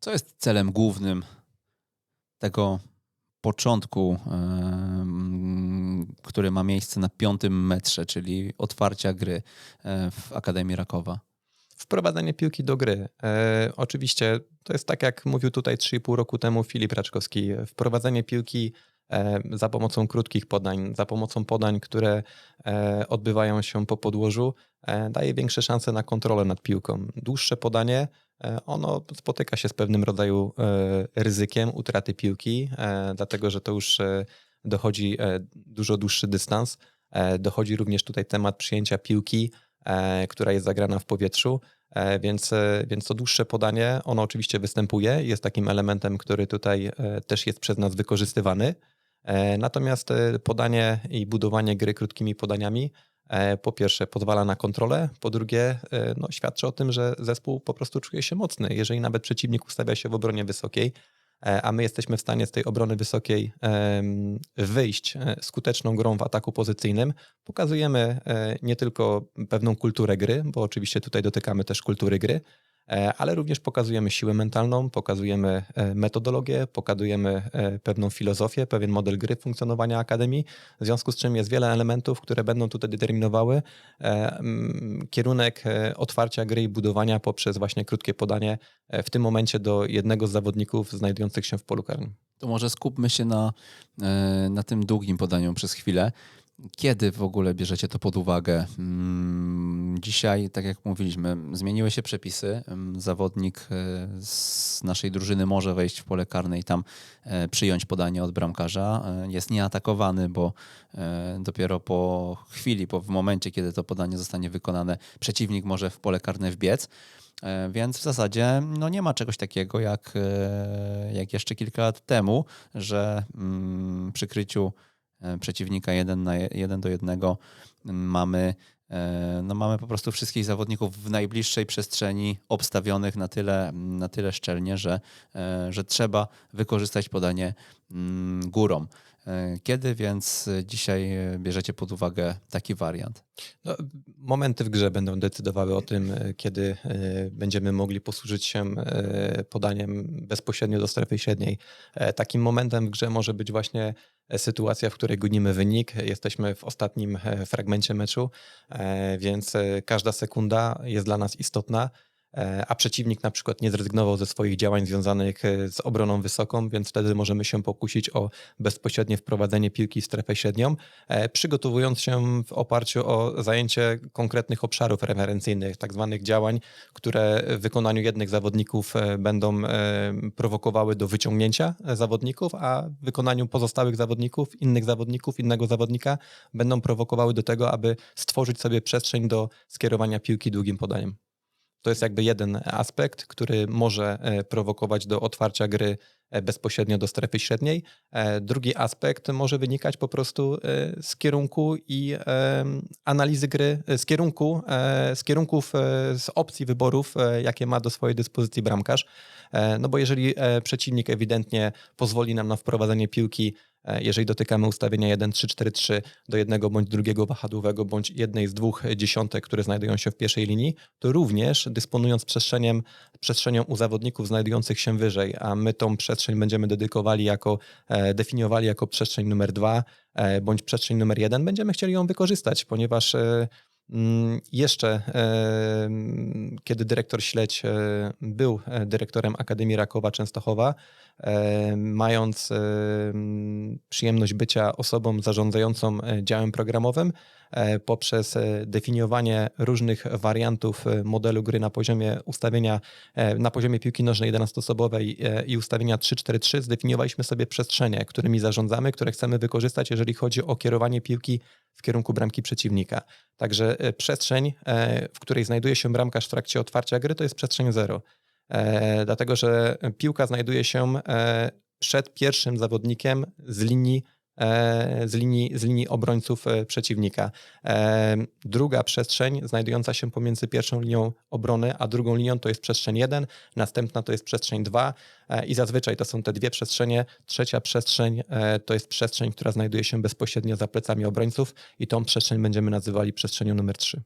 Co jest celem głównym tego początku, który ma miejsce na piątym metrze, czyli otwarcia gry w Akademii Rakowa? Wprowadzenie piłki do gry. E, oczywiście to jest tak, jak mówił tutaj 3,5 roku temu Filip Raczkowski. Wprowadzenie piłki e, za pomocą krótkich podań, za pomocą podań, które e, odbywają się po podłożu, e, daje większe szanse na kontrolę nad piłką. Dłuższe podanie ono spotyka się z pewnym rodzaju e, ryzykiem utraty piłki, e, dlatego że to już dochodzi dużo dłuższy dystans. Dochodzi również tutaj temat przyjęcia piłki, która jest zagrana w powietrzu, więc, więc to dłuższe podanie, ono oczywiście występuje, jest takim elementem, który tutaj też jest przez nas wykorzystywany. Natomiast podanie i budowanie gry krótkimi podaniami E, po pierwsze pozwala na kontrolę, po drugie e, no, świadczy o tym, że zespół po prostu czuje się mocny. Jeżeli nawet przeciwnik ustawia się w obronie wysokiej, e, a my jesteśmy w stanie z tej obrony wysokiej wyjść skuteczną grą w ataku pozycyjnym, pokazujemy nie tylko pewną kulturę gry, bo oczywiście tutaj dotykamy też kultury gry, E, ale również pokazujemy siłę mentalną, pokazujemy e, metodologię, pokazujemy e, pewną filozofię, pewien model gry funkcjonowania Akademii, w związku z czym jest wiele elementów, które będą tutaj determinowały kierunek otwarcia gry i budowania poprzez właśnie krótkie podanie w tym momencie do jednego z zawodników znajdujących się w polu karnym. To może skupmy się na, na tym długim podaniu przez chwilę. Kiedy w ogóle bierzecie to pod uwagę? Mm, dzisiaj, tak jak mówiliśmy, zmieniły się przepisy. Mm, zawodnik e, z naszej drużyny może wejść w pole karne i tam e, przyjąć podanie od bramkarza. E, jest nieatakowany, bo dopiero po chwili, po w momencie, kiedy to podanie zostanie wykonane, przeciwnik może w pole karne wbiec. Więc w zasadzie no nie ma czegoś takiego jak, jak jeszcze kilka lat temu, że mm, przy kryciu przeciwnika jeden, na jeden do jednego mamy e, no mamy po prostu wszystkich zawodników w najbliższej przestrzeni obstawionych na tyle, na tyle szczelnie, że, e, że trzeba wykorzystać podanie mm, górą. Kiedy więc dzisiaj bierzecie pod uwagę taki wariant? No, momenty w grze będą decydowały o tym, kiedy będziemy mogli posłużyć się podaniem bezpośrednio do strefy średniej. Takim momentem w grze może być właśnie sytuacja, w której gonimy wynik. Jesteśmy w ostatnim e, fragmencie meczu, e, więc e, każda sekunda jest dla nas istotna. E, a przeciwnik na przykład nie zrezygnował ze swoich działań związanych e, z obroną wysoką, więc wtedy możemy się pokusić o bezpośrednie wprowadzenie piłki w strefę średnią, e, przygotowując się w oparciu o zajęcie konkretnych obszarów referencyjnych, tak zwanych działań, które w wykonaniu jednych zawodników będą prowokowały do wyciągnięcia zawodników, a w wykonaniu pozostałych zawodników, innych zawodników, innego zawodnika będą prowokowały do tego, aby stworzyć sobie przestrzeń do skierowania piłki długim podaniem. To jest jakby jeden aspekt, który może e, prowokować do otwarcia gry e, bezpośrednio do strefy średniej. E, drugi aspekt może wynikać po prostu z kierunku i analizy gry, z kierunku, z kierunków, z opcji wyborów, jakie ma do swojej dyspozycji bramkarz. No bo jeżeli przeciwnik ewidentnie pozwoli nam na wprowadzenie piłki jeżeli dotykamy ustawienia 1-3-4-3 do jednego bądź drugiego wahadłowego, bądź jednej z dwóch dziesiątek, które znajdują się w pierwszej linii, to również dysponując przestrzeniem, przestrzenią u zawodników znajdujących się wyżej, a my tą przestrzeń będziemy dedykowali jako, e, definiowali jako przestrzeń numer dwa, e, bądź przestrzeń numer jeden, będziemy chcieli ją wykorzystać, ponieważ Mm, jeszcze, kiedy dyrektor Śledź e, był e, dyrektorem Akademii Rakowa Częstochowa, e, mając przyjemność bycia osobą zarządzającą działem programowym, poprzez definiowanie różnych wariantów modelu gry na poziomie ustawienia, na poziomie piłki nożnej 11-osobowej i ustawienia 3-4-3, zdefiniowaliśmy sobie przestrzenie, którymi zarządzamy, które chcemy wykorzystać, jeżeli chodzi o kierowanie piłki w kierunku bramki przeciwnika. Także e, przestrzeń, e, w której znajduje się bramkarz w trakcie otwarcia gry, to jest przestrzeń zero. E, dlatego, że piłka znajduje się przed pierwszym zawodnikiem z linii E, z linii, z linii obrońców e, przeciwnika. E, druga przestrzeń znajdująca się pomiędzy pierwszą linią obrony a drugą linią to jest przestrzeń 1, następna to jest przestrzeń 2 i zazwyczaj to są te dwie przestrzenie. Trzecia przestrzeń to jest przestrzeń, która znajduje się bezpośrednio za plecami obrońców i tą przestrzeń będziemy nazywali przestrzenią numer 3.